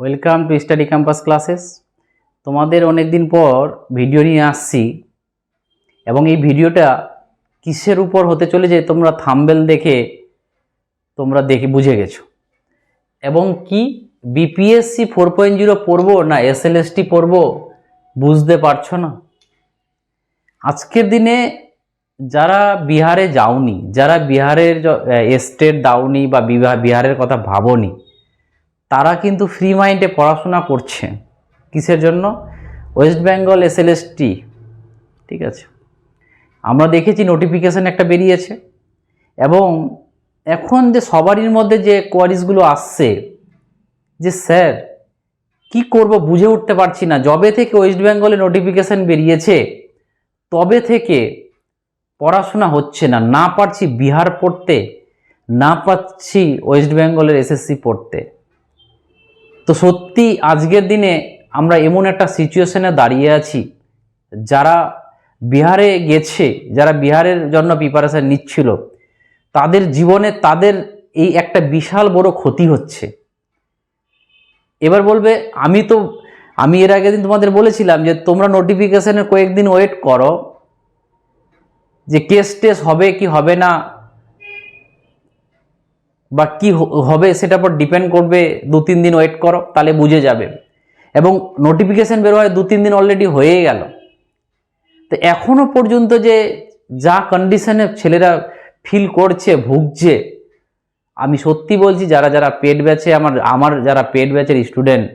Welcome to study campus classes তোমাদের অনেক দিন পর ভিডিও নিয়ে আসছি। এবং এই ভিডিওটা কিসের উপর হতে চলেছে তোমরা থাম্বেল দেখে তোমরা দেখে বুঝে গেছো। এবং কি বিপিএসসি ফোর পয়েন্ট জিরো পড়ব না এসএলএসটি পড়ব বুঝতে পারছ না? আজকের দিনে যারা বিহারে যাওনি, যারা বিহারের স্টেট দাওনি বা বিহারের কথা ভাবোনি তারা কিন্তু ফ্রি মাইন্ডে পড়াশোনা করছে। কিসের জন্য? ওয়েস্ট বেঙ্গল এসএলএসটি ঠিক আছে? আমরা দেখেছি নোটিফিকেশান একটা বেরিয়েছে। এবং এখন যে সবারই মধ্যে যে কোয়ারিজগুলো আসছে, যে স্যার, কি করব বুঝে উঠতে পারছি না। যবে থেকে ওয়েস্ট বেঙ্গলে নোটিফিকেশান বেরিয়েছে, তবে থেকে পড়াশোনা হচ্ছে না। না পারছি বিহার পড়তে, না পাচ্ছি ওয়েস্ট বেঙ্গলের এসএসসি পড়তে। তো সত্যি আজকের দিনে আমরা এমন একটা সিচুয়েশনে দাঁড়িয়ে আছি, যারা বিহারে গেছে, যারা বিহারের জন্য প্রিপারেশান নিচ্ছিল, তাদের জীবনে তাদের এই একটা বিশাল বড় ক্ষতি হচ্ছে। এবার বলবে, আমি তো, আমি এর আগের দিন তোমাদের বলেছিলাম যে তোমরা নোটিফিকেশনের কয়েকদিন ওয়েট করো, যে কেস টেস হবে কি হবে না বা কি হবে সেটার উপর ডিপেন্ড করবে দু তিন দিন ওয়েট করো, তাহলে বুঝে যাবে। এবং নোটিফিকেশন বের হয় দু তিন দিন অলরেডি হয়ে গেল। তো এখনও পর্যন্ত যে যা কন্ডিশনে ছেলেরা ফিল করছে, ভুগছে, আমি সত্যি বলছি, যারা যারা পেড ব্যাচে আমার আমার যারা পেড ব্যাচের স্টুডেন্ট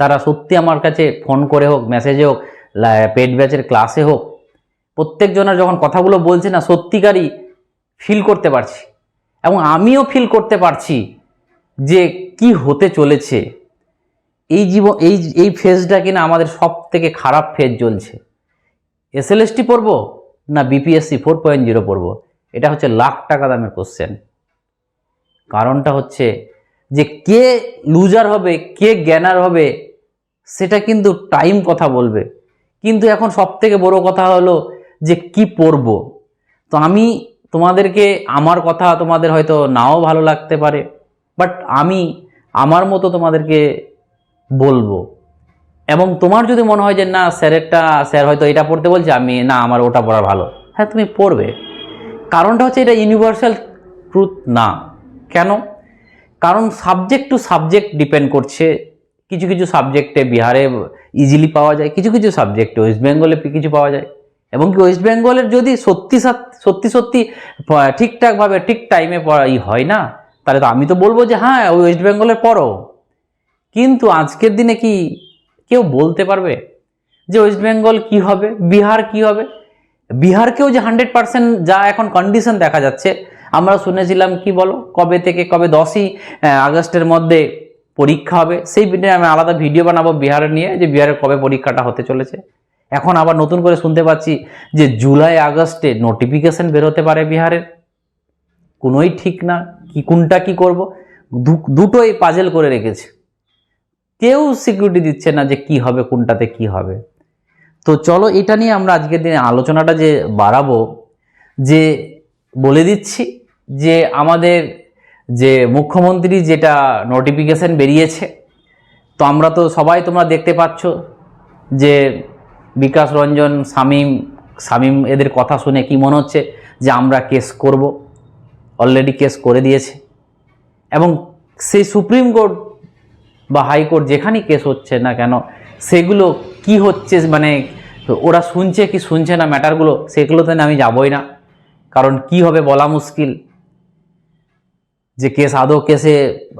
তারা সত্যি আমার কাছে ফোন করে হোক মেসেজে হোক পেড ব্যাচের ক্লাসে হোক, প্রত্যেকজনের যখন কথাগুলো বলছে না, সত্যিকারই ফিল করতে পারছি। এবং আমিও ফিল করতে পারছি যে কি হতে চলেছে। এই জীবন, এই এই ফেজটা কিনা আমাদের সব থেকে খারাপ ফেজ চলছে। এসএলএসটি পড়ব না বিপিএসসি ফোর পয়েন্ট জিরো পড়ব? এটা হচ্ছে লাখ টাকা দামের কোশ্চেন কারণটা হচ্ছে যে কে লুজার হবে, কে জ্ঞানার হবে, সেটা কিন্তু টাইম কথা বলবে। কিন্তু এখন সব থেকে বড় কথা হলো যে কি পড়ব? তো আমি তোমাদেরকে আমার কথা তোমাদের হয়তো নাও ভালো লাগতে পারে বাট আমি আমার মতো তোমাদেরকে বলব। এবং তোমার যদি মনে হয় যে, না স্যারেরটা স্যার হয়তো এটা পড়তে বলছে, আমি, না, আমার ওটা পড়া ভালো। হ্যাঁ তুমি পড়বে। কারণটা হচ্ছে এটা ইউনিভার্সাল ট্রুথ না। কেন? কারণ সাবজেক্ট টু সাবজেক্ট ডিপেন্ড করছে। কিছু কিছু সাবজেক্টে বিহারে ইজিলি পাওয়া যায়, কিছু কিছু সাবজেক্টে ওয়েস্ট বেঙ্গলে কিছু পাওয়া যায়। এবং কি ওয়েস্ট বেঙ্গলের যদি সত্যি সত্যি সত্যি ঠিকঠাকভাবে ঠিক টাইমে পড়া ই হয় না, তাহলে তো আমি তো বলব যে হ্যাঁ ওই ওয়েস্ট বেঙ্গলের পড়ো। কিন্তু আজকের দিনে কি কেউ বলতে পারবে যে ওয়েস্ট বেঙ্গল কি হবে, বিহার কি হবে? বিহারকেও যে হান্ড্রেড পার্সেন্ট যা এখন কন্ডিশন দেখা যাচ্ছে, আমরা শুনেছিলাম কি বলো, কবে থেকে কবে দশই আগস্টের মধ্যে পরীক্ষা হবে, সেই আমি আলাদা ভিডিও বানাবো বিহারের নিয়ে, যে বিহারের কবে পরীক্ষাটা হতে চলেছে। এখন আবার নতুন করে শুনতে পাচ্ছি যে জুলাই আগস্টে নোটিফিকেশন বেরোতে পারে বিহারের। কোনোই ঠিক না, কি কোনটা কি করব? দুটোই পাজেল করে রেখেছে। কেউ সিকিউরিটি দিচ্ছে না যে কি হবে, কোনটাতে কি হবে। তো চলো এটা নিয়ে আমরা আজকের দিনে আলোচনাটা যে বাড়াবো, যে বলে দিচ্ছি যে আমাদের যে মুখ্যমন্ত্রী যেটা নোটিফিকেশন বেরিয়েছে, তো আমরা তো সবাই তোমরা দেখতে পাচ্ছ যে বিকাশ রঞ্জন, শামীম শামীম এদের কথা শুনে কি মনে হচ্ছে যে আমরা কেস করব? অলরেডি কেস করে দিয়েছে। এবং সেই সুপ্রিম কোর্ট বা হাইকোর্ট যেখানেই কেস হচ্ছে না কেন, সেগুলো কি হচ্ছে মানে ওরা শুনছে কি শুনছে না ম্যাটারগুলো, সেগুলোতে আমি যাবই না। কারণ কি হবে বলা মুশকিল। যে কেস আদৌ কেসে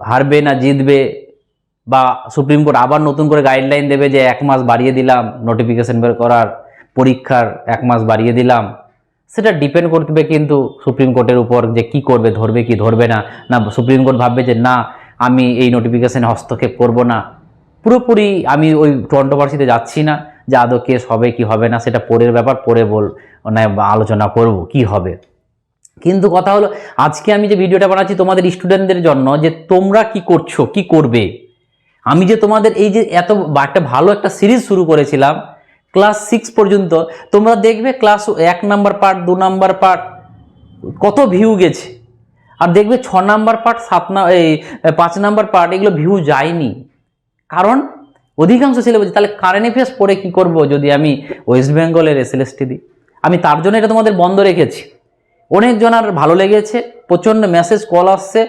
হারবে না জিতবে বা সুপ্রিম কোর্ট আবার নতুন করে গাইডলাইন দেবে যে এক মাস বাড়িয়ে দিলাম নোটিফিকেশন বের করার, পরীক্ষার এক মাস বাড়িয়ে দিলাম। সেটা ডিপেন্ড করবে কিন্তু সুপ্রিম কোর্টের উপর যে কি করবে, ধরবে কি ধরবে না। না, সুপ্রিম কোর্ট ভাববে যে না, আমি এই নোটিফিকেশনে হস্তক্ষেপ করব না। পুরোপুরি আমি ওই কন্ট্রোভার্সিতে যাচ্ছি না যে আদৌ কেস হবে কি হবে না, সেটা পরের ব্যাপার, পরে বল মানে আলোচনা করব কি হবে। কিন্তু কথা হলো, আজকে আমি যে ভিডিওটা বানাচ্ছি তোমাদের স্টুডেন্টদের জন্য যে তোমরা কি করছ, কি করবে? আমি যে তোমাদের এই যে এত একটা ভালো একটা সিরিজ শুরু করেছিলাম, ক্লাস সিক্স পর্যন্ত, তোমরা দেখবে ক্লাস এক নাম্বার পার্ট, দু নাম্বার পার্ট, কত ভিউ গেছে। আর দেখবে ছ নাম্বার পার্ট, সাত এই, পাঁচ নাম্বার পার্ট, এগুলো ভিউ যায়নি। কারণ অধিকাংশ ছেলে বলছে, তাহলে কারেন্ট অ্যাফেয়ার্স পড়ে কি করব যদি আমি ওয়েস্ট বেঙ্গলের এসএলএসটি দিই? আমি তার জন্য এটা তোমাদের বন্ধ রেখেছি। অনেকজনের ভালো লেগেছে, প্রচণ্ড মেসেজ কল আসছে,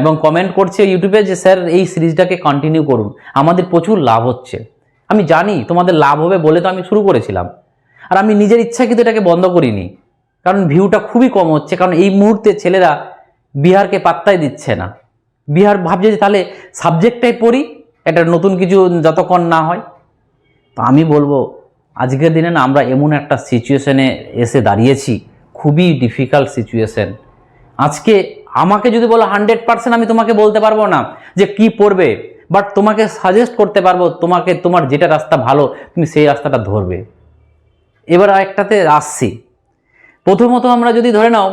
এবং কমেন্ট করছে ইউটিউবে যে, স্যার, এই সিরিজটাকে কন্টিনিউ করুন। আমাদের প্রচুর লাভ হচ্ছে। আমি জানি তোমাদের লাভ হবে বলে তো আমি শুরু করেছিলাম। আর আমি নিজের ইচ্ছাকৃত এটাকে বন্ধ করিনি। কারণ ভিউটা খুবই কম হচ্ছে, কারণ এই মুহূর্তে ছেলেরা বিহারকে পাত্তাই দিচ্ছে না। বিহার ভাবছে যে, তাহলে সাবজেক্টটাই পড়ি এটা নতুন কিছু যতক্ষণ না হয়। তো আমি বলব, আজকের দিনে না, আমরা এমন একটা সিচুয়েশনে এসে দাঁড়িয়েছি খুবই ডিফিকাল্ট সিচুয়েশন আজকে আমাকে যদি বলো হান্ড্রেড পার্সেন্ট আমি তোমাকে বলতে পারব না যে কি পড়বে বাট তোমাকে সাজেস্ট করতে পারব তোমাকে, তোমার যেটা রাস্তা ভালো, তুমি সেই রাস্তাটা ধরবে। এবার আরেকটাতে আসছি। প্রথমত আমরা যদি ধরে নাও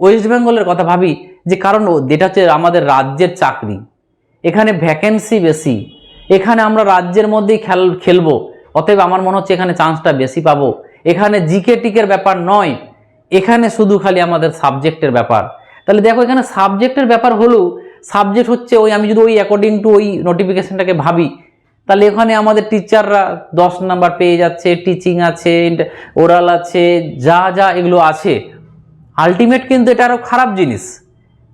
ওয়েস্ট বেঙ্গলের কথা ভাবি, যে কারণ যেটা হচ্ছে আমাদের রাজ্যের চাকরি। এখানে ভ্যাকেন্সি বেশি। এখানে আমরা রাজ্যের মধ্যেই খেল, খেলব। অতএব আমার মনে হচ্ছে এখানে চান্সটা বেশি পাবো। এখানে জিকে টিকের ব্যাপার নয়। এখানে শুধু খালি আমাদের সাবজেক্টের ব্যাপার। তাহলে দেখো এখানে সাবজেক্টের ব্যাপার হলেও সাবজেক্ট হচ্ছে ওই আমি যদি ওই অ্যাকর্ডিং টু ওই নোটিফিকেশানটাকে ভাবি, তাহলে এখানে আমাদের টিচাররা দশ নাম্বার পেয়ে যাচ্ছে টিচিং আছে ওরাল আছে, যা যা এগুলো আছে। আলটিমেট কিন্তু এটা আরও খারাপ জিনিস।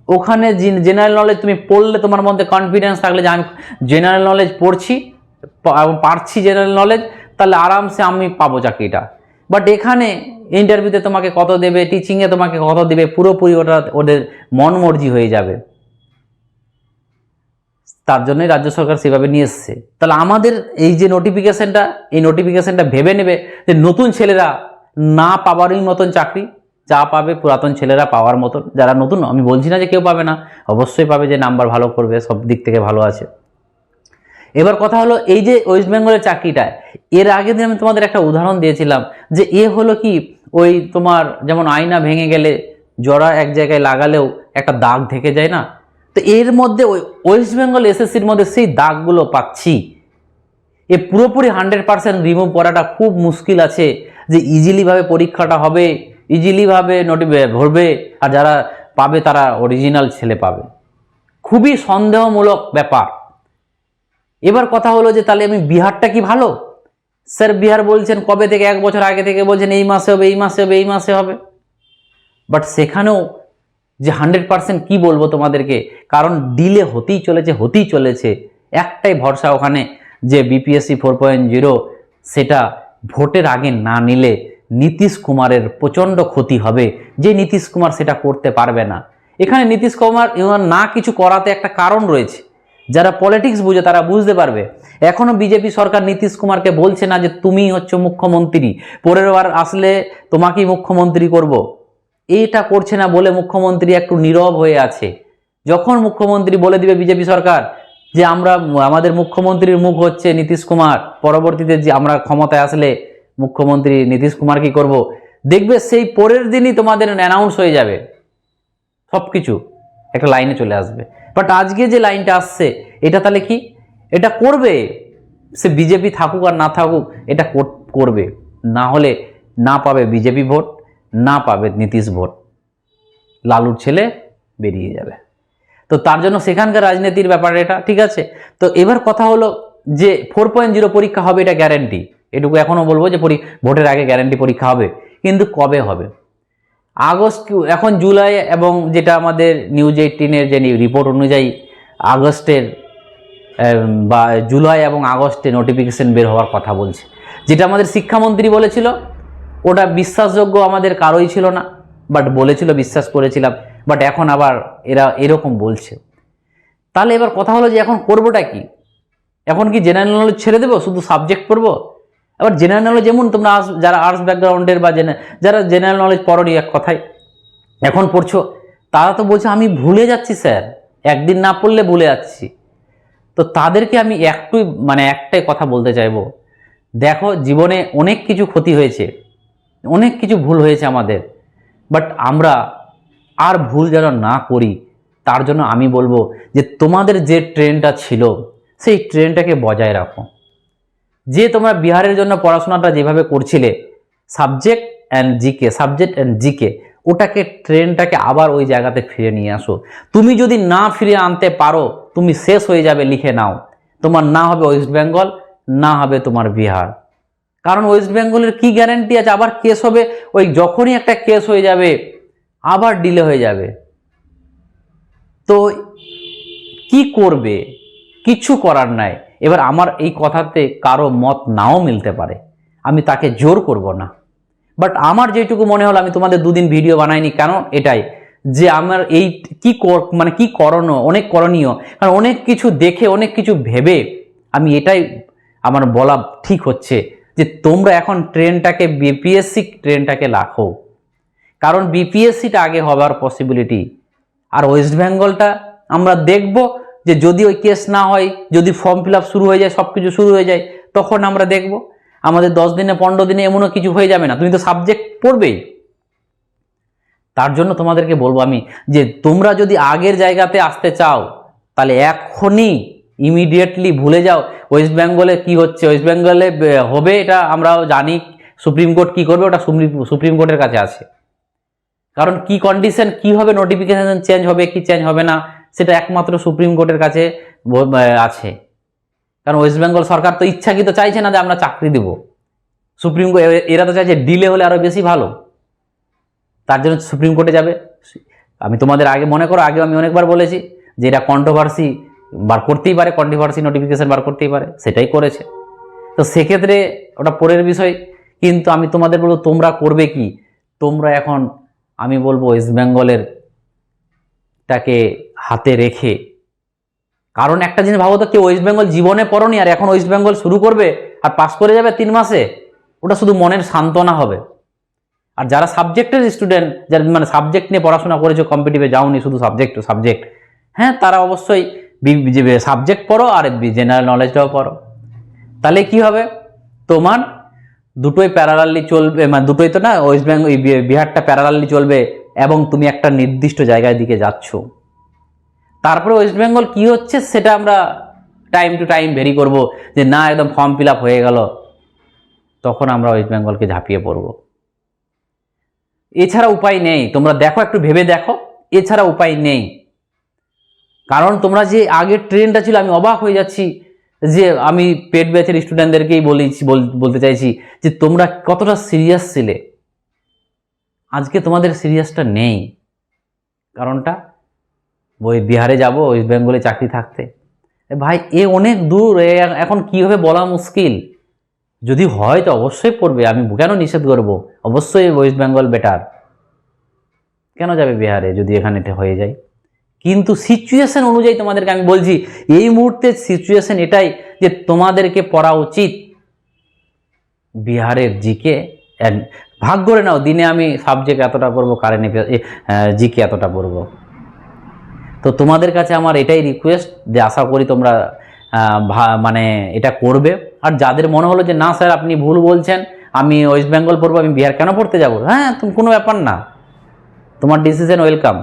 ওখানে জেনারেল নলেজ তুমি পড়লে তোমার মধ্যে কনফিডেন্স থাকলে যে আমি জেনারেল নলেজ পড়ছি পারছি জেনারেল নলেজ তাহলে আরামসে আমি পাবো চাকরিটা। বাট এখানে ইন্টারভিউতে তোমাকে কত দেবে টিচিংয়ে তোমাকে কত দেবে, পুরোপুরি ওটা ওদের মন মর্জি হয়ে যাবে। তার জন্যই রাজ্য সরকার সেভাবে নিয়ে এসছে। তাহলে আমাদের এই যে নোটিফিকেশানটা এই নোটিফিকেশানটা ভেবে নেবে যে নতুন ছেলেরা না পাওয়ারই মতন চাকরি, যা পাবে পুরাতন ছেলেরা পাওয়ার মতন। যারা নতুন, আমি বলছি না যে কেউ পাবে না, অবশ্যই পাবে যে নাম্বার ভালো করবে, সব দিক থেকে ভালো আছে। এবার কথা হলো এই যে ওয়েস্ট বেঙ্গলের চাকরিটা, এর আগে দিন আমি তোমাদের একটা উদাহরণ দিয়েছিলাম যে এ হলো কি, ওই তোমার যেমন আয়না ভেঙে গেলে জড়া এক জায়গায় লাগালেও একটা দাগ থেকে যায় না? তো এর মধ্যে ওই ওয়েস্ট বেঙ্গল এসএসসির মধ্যে সেই দাগগুলো পাচ্ছি। এ পুরোপুরি হান্ড্রেড পার্সেন্ট রিমুভ করাটা খুব মুশকিল আছে যে ইজিলিভাবে পরীক্ষাটা হবে ইজিলিভাবে নোটি ভরবে, আর যারা পাবে তারা অরিজিনাল ছেলে পাবে। খুবই সন্দেহমূলক ব্যাপার। এবার কথা হলো যে তাহলে আমি বিহারটা কি ভালো? স্যার বিহার বলছেন কবে থেকে? এক বছর আগে থেকে বলছেন এই মাসে হবে, এই মাসে হবে, এই মাসে হবে। বাট সেখানেও যে হান্ড্রেড পার্সেন্ট কী বলব তোমাদেরকে? কারণ ডিলে হতেই চলেছে হতেই চলেছে। একটাই ভরসা ওখানে যে বিপিএসসি ফোর পয়েন্ট জিরো সেটা ভোটের আগে না নিলে নীতিশ কুমারের প্রচণ্ড ক্ষতি হবে। যে নীতিশ কুমার সেটা করতে পারবে না। এখানে নীতিশ কুমার না কিছু করাতে একটা কারণ রয়েছে। যারা পলিটিক্স বুঝে তারা বুঝতে পারবে। এখনও বিজেপি সরকার নীতিশ কুমারকে বলছে না যে তুমি হচ্ছে মুখ্যমন্ত্রী। পরের বার আসলে তোমাকেই মুখ্যমন্ত্রী করব। এটা করছে না বলে মুখ্যমন্ত্রী একটু নীরব হয়ে আছে। যখন মুখ্যমন্ত্রী বলে দিবে বিজেপি সরকার যে আমরা, আমাদের মুখ্যমন্ত্রীর মুখ হচ্ছে নীতিশ কুমার, পরবর্তীতে যে আমরা ক্ষমতায় আসলে মুখ্যমন্ত্রী নীতিশ কুমার কি করব? দেখবে সেই পরের দিনই তোমাদের অ্যানাউন্স হয়ে যাবে। সব কিছু একটা লাইনে চলে আসবে। বাট আজকে যে লাইনটা আসছে, এটা তাহলে কি? এটা করবে? সে বিজেপি থাকুক আর না থাকুক, এটা কর- করবে। না হলে না পাবে বিজেপি ভোট, না পাবে নীতিশ ভোট। লালুর ছেলে বেরিয়ে যাবে। তো তার জন্য সেখানকার রাজনীতির ব্যাপার এটা, ঠিক আছে? তো এবার কথা হলো যে ফোর পয়েন্ট জিরো পরীক্ষা হবে এটা গ্যারেন্টি এটুকু এখনও বলব যে ভোটের আগে গ্যারেন্টি পরীক্ষা হবে। কিন্তু কবে হবে? আগস্ট এখন জুলাই এবং যেটা আমাদের নিউজ এইটিনের যে রিপোর্ট অনুযায়ী আগস্টের বা জুলাই এবং আগস্টে নোটিফিকেশন বের হওয়ার কথা বলছে। যেটা আমাদের শিক্ষামন্ত্রী বলেছিল, ওটা বিশ্বাসযোগ্য আমাদের কারোই ছিল না বাট বলেছিল, বিশ্বাস করেছিলাম বাট এখন আবার এরা এরকম বলছে। তাহলে এবার কথা হলো যে এখন করবোটা কি? এখন কি জেনারেল নলেজ ছেড়ে দেবো? শুধু সাবজেক্ট পড়ব? আবার জেনারেল নলেজ যেমন তোমরা যারা আর্টস ব্যাকগ্রাউন্ডের বা যারা জেনারেল নলেজ পড়নি এক কথায়, এখন পড়ছো, তারা তো বলছে, আমি ভুলে যাচ্ছি স্যার, একদিন না পড়লে ভুলে যাচ্ছি। তো তাদেরকে আমি একটু মানে একটাই কথা বলতে চাইব, দেখো জীবনে অনেক কিছু ক্ষতি হয়েছে, অনেক কিছু ভুল হয়েছে আমাদের বাট আমরা আর ভুল যেন না করি, তার জন্য আমি বলব যে তোমাদের যে ট্রেনটা ছিল, সেই ট্রেনটাকে বজায় রাখো। যে তোমরা বিহারের জন্য পড়াশোনাটা যেভাবে করছিলে subject and GK subject and GK ওটাকে ট্রেনটাকে আবার ওই জায়গাতে ফিরে নিয়ে আসো। তুমি যদি না ফিরে আনতে পারো, তুমি শেষ হয়ে যাবে লিখে নাও। তোমার না হবে ওয়েস্ট বেঙ্গল না হবে তোমার বিহার। কারণ ওয়েস্ট বেঙ্গলের কি গ্যারান্টি আছে? আবার কেস হবে, ওই যখনই একটা কেস হয়ে যাবে, আবার ডিলে হয়ে যাবে। তো কি করবে? কিচ্ছু করার নাই। এবার আমার এই কথাতে কারও মত নাও মিলতে পারে। আমি তাকে জোর করব না। বাট আমার যেটুকু মনে হলো, আমি তোমাদের দুদিন ভিডিও বানাইনি কেন? এটাই যে আমার এই কি মানে কি করণীয়, অনেক করণীয়। কারণ অনেক কিছু দেখে, অনেক কিছু ভেবে আমি এটাই, আমার বলা ঠিক হচ্ছে যে তোমরা এখন ট্রেনটাকে বিপিএসসি ট্রেনটাকে রাখো। কারণ বিপিএসসিটা আগে হবার পসিবিলিটি আর ওয়েস্ট বেঙ্গলটা আমরা দেখব যে যদি ওই কেস না হয়, যদি ফর্ম ফিল শুরু হয়ে যায় সব কিছু শুরু হয়ে যায়, তখন আমরা দেখব। আমাদের দশ দিনে, পনেরো দিনে এমনও কিছু হয়ে যাবে না। তুমি তো সাবজেক্ট পড়বেই। তার জন্য তোমাদেরকে বলব আমি যে তোমরা যদি আগের জায়গাতে আসতে চাও, তাহলে এখনই ইমিডিয়েটলি ভুলে যাও। ওয়েস্ট বেঙ্গলে কি হচ্ছে? ওয়েস্ট বেঙ্গলে হবে এটা আমরাও জানি। সুপ্রিম কোর্ট কি করবে? ওটা সুপ্রিম কোর্টের কাছে আছে। কারণ কি কন্ডিশন কি হবে নোটিফিকেশন চেঞ্জ হবে, কি চেঞ্জ হবে না? সেটা একমাত্র সুপ্রিম কোর্টের কাছে আছে। কারণ ওয়েস্ট বেঙ্গল সরকার তো ইচ্ছাকৃত চাইছে না যে আমরা চাকরি দেব। সুপ্রিম কোর্ট এরা তো চাইছে ডিলে হলে আরও বেশি ভালো। তার জন্য সুপ্রিম কোর্টে যাবে। আমি তোমাদের আগে মনে করো আগে আমি অনেকবার বলেছি যে এটা কন্ট্রোভার্সি বার করতেই পারে কন্ট্রোভার্সি নোটিফিকেশান বার করতেই পারে, সেটাই করেছে। তো সেক্ষেত্রে ওটা পরের বিষয়, কিন্তু আমি তোমাদের বলব, তোমরা করবে কি? তোমরা এখন, আমি বলব, ওয়েস্ট বেঙ্গলের টাকে হাতে রেখে। কারণ একটা জিনিস ভাবো তো, কেউ ওয়েস্ট বেঙ্গল জীবনে পড়নি আর এখন ওয়েস্ট বেঙ্গল শুরু করবে আর পাস করে যাবে তিন মাসে, ওটা শুধু মনের সান্ত্বনা হবে। আর যারা সাবজেক্টের স্টুডেন্ট যারা মানে সাবজেক্ট নিয়ে পড়াশোনা করেছ কম্পিটিভে যাওনি, শুধু সাবজেক্ট সাবজেক্ট হ্যাঁ তারা অবশ্যই সাবজেক্ট পড়ো আর জেনারেল নলেজটাও পড়ো। তাহলে কি হবে? তোমার দুটোই প্যারালালি চলবে মানে দুটোই তো না ওয়েস্ট বেঙ্গল বিহারটা প্যারালালি চলবে এবং তুমি একটা নির্দিষ্ট জায়গায় দিকে যাচ্ছ। তারপরে ওয়েস্ট বেঙ্গল কি হচ্ছে সেটা আমরা টাইম টু টাইম ভেরি করব, যে না, একদম ফর্ম ফিল হয়ে গেল, তখন আমরা ওয়েস্ট বেঙ্গলকে ঝাঁপিয়ে পড়ব। এছাড়া উপায় নেই, তোমরা দেখো, একটু ভেবে দেখো, এছাড়া উপায় নেই। কারণ তোমরা যে আগের ট্রেনটা ছিল, আমি অবাক হয়ে যাচ্ছি যে আমি পেট ব্যাচের স্টুডেন্টদেরকেই বলেছি, বল- বলতে চাইছি যে তোমরা কতটা সিরিয়াস ছিলে। আজকে তোমাদের সিরিয়াসটা নেই। কারণটা ওই বিহারে যাব, ওয়েস্ট বেঙ্গলে চাকরি থাকতে। ভাই, এ অনেক দূর এখন কীভাবে বলা মুশকিল? যদি হয় তো অবশ্যই পড়বে, আমি কেন নিষেধ করব? অবশ্যই ওয়েস্ট বেঙ্গল বেটার। কেন যাবে বিহারে যদি এখানে হয়ে যায়? কিন্তু সিচুয়েশন অনুযায়ী তোমাদেরকে আমি বলছি, এই মুহূর্তে সিচুয়েশন এটাই যে তোমাদেরকে পড়া উচিত। বিহারের জিকে ভাগ করে নাও, দিনে আমি সাবজেক্ট এতটা পড়ব কারেন্ট জিকে এতটা পড়ব। তো তোমাদের কাছে আমার এটাই রিকোয়েস্ট যে আশা করি তোমরা মানে এটা করবে। আর যাদের মনে হলো যে, না স্যার, আপনি ভুল বলছেন, আমি ওয়েস্ট বেঙ্গল পড়ব, আমি বিহার কেন পড়তে যাব? হ্যাঁ তুমি কোনো ব্যাপার না। তোমার ডিসিশন ওয়েলকাম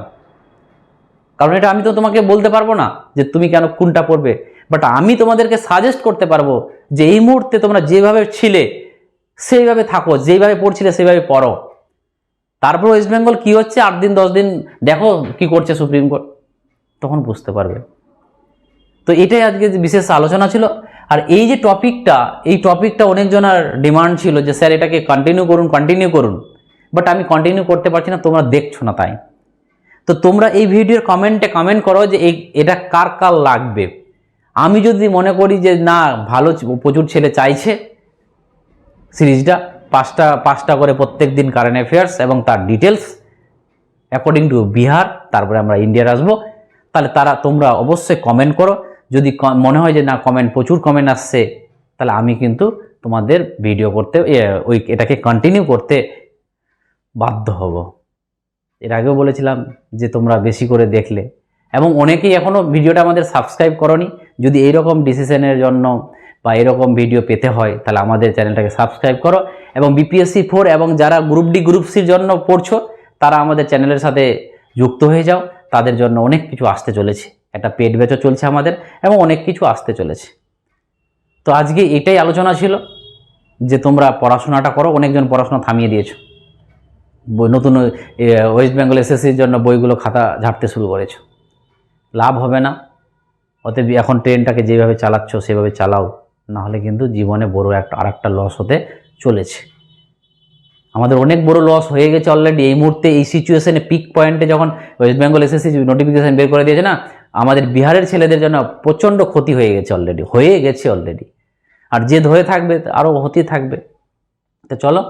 কারণ এটা আমি তো তোমাকে বলতে পারব না যে, তুমি কেন কোনটা পড়বে? বাট আমি তোমাদেরকে সাজেস্ট করতে পারব যে, এই মুহূর্তে তোমরা যেভাবে ছিলে, সেইভাবে থাকো, যেইভাবে পড়ছিলে, সেইভাবে পড়ো। তারপর ওয়েস্ট বেঙ্গল কী হচ্ছে? আট দিন, দশ দিন, দেখো কি করছে সুপ্রিম কোর্ট তখন বুঝতে পারবে। তো এটাই আজকে বিশেষ আলোচনা ছিল। আর এই যে টপিকটা, এই টপিকটা অনেকজনের ডিমান্ড ছিল যে, স্যার, এটাকে কন্টিনিউ করুন কন্টিনিউ করুন। বাট আমি কন্টিনিউ করতে পারছি না, তোমরা দেখছ না তাই। তো তোমরা এই ভিডিওর কমেন্টে কমেন্ট করো যে, এই, এটা কার কার লাগবে? আমি যদি মনে করি যে, না, ভালো প্রচুর ছেলে চাইছে। সিরিজটা পাঁচটা পাঁচটা করে প্রত্যেক দিন কারেন্ট অ্যাফেয়ার্স এবং তার ডিটেলস অ্যাকর্ডিং টু বিহার, তারপরে আমরা ইন্ডিয়ার আসব। তাহলে তারা, তোমরা অবশ্যই কমেন্ট করো। যদি মনে হয় যে না কমেন্ট প্রচুর কমেন্ট আসছে, তাহলে আমি কিন্তু তোমাদের ভিডিও করতে ওই, এটাকে কন্টিনিউ করতে বাধ্য হব। এর আগেও বলেছিলাম যে তোমরা বেশি করে দেখলে। এবং অনেকেই এখনও ভিডিওটা আমাদের সাবস্ক্রাইব করনি। যদি এইরকম ডিসিশনের জন্য বা এরকম ভিডিও পেতে হয়, তাহলে আমাদের চ্যানেলটাকে সাবস্ক্রাইব করো। এবং বিপিএসসি ফোর এবং যারা গ্রুপ ডি গ্রুপ সির জন্য পড়ছো, তারা আমাদের চ্যানেলের সাথে যুক্ত হয়ে যাও। তাদের জন্য অনেক কিছু আসতে চলেছে। একটা পেট বেচও চলছে আমাদের এবং অনেক কিছু আসতে চলেছে। তো আজকে এটাই আলোচনা ছিল যে তোমরা পড়াশোনাটা করো, অনেকজন পড়াশোনা থামিয়ে দিয়েছ। নতুন ওয়েস্ট বেঙ্গল এসএসসির জন্য বইগুলো খাতা ঝাড়তে শুরু করেছ। লাভ হবে না। অতএব এখন ট্রেনটাকে যেভাবে চালাচ্ছ, সেভাবে চালাও। নাহলে কিন্তু জীবনে বড় একটা, আরেকটা লস হতে চলেছে। আমাদের অনেক বড় লস হয়ে গেছে অলরেডি এই মুহূর্তে, এই সিচুয়েশনে পিক পয়েন্টে যখন ওয়েস্ট বেঙ্গল এসএসসি নোটিফিকেশন বের করে দিয়েছে না, আমাদের বিহারের ছেলেদের জন্য প্রচণ্ড ক্ষতি হয়ে গেছে অলরেডি হয়ে গেছে অলরেডি আর জেদ হয়ে থাকবে আরও হতে থাকবে। তো চলো,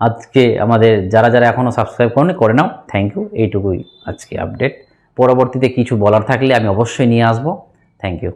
আজকে আমাদের যারা যারা এখনও সাবস্ক্রাইব করেনি, করে নাও। থ্যাংক ইউ এইটুকুই আজকে আপডেট পরবর্তীতে কিছু বলার থাকলে আমি অবশ্যই নিয়ে আসব। Thank you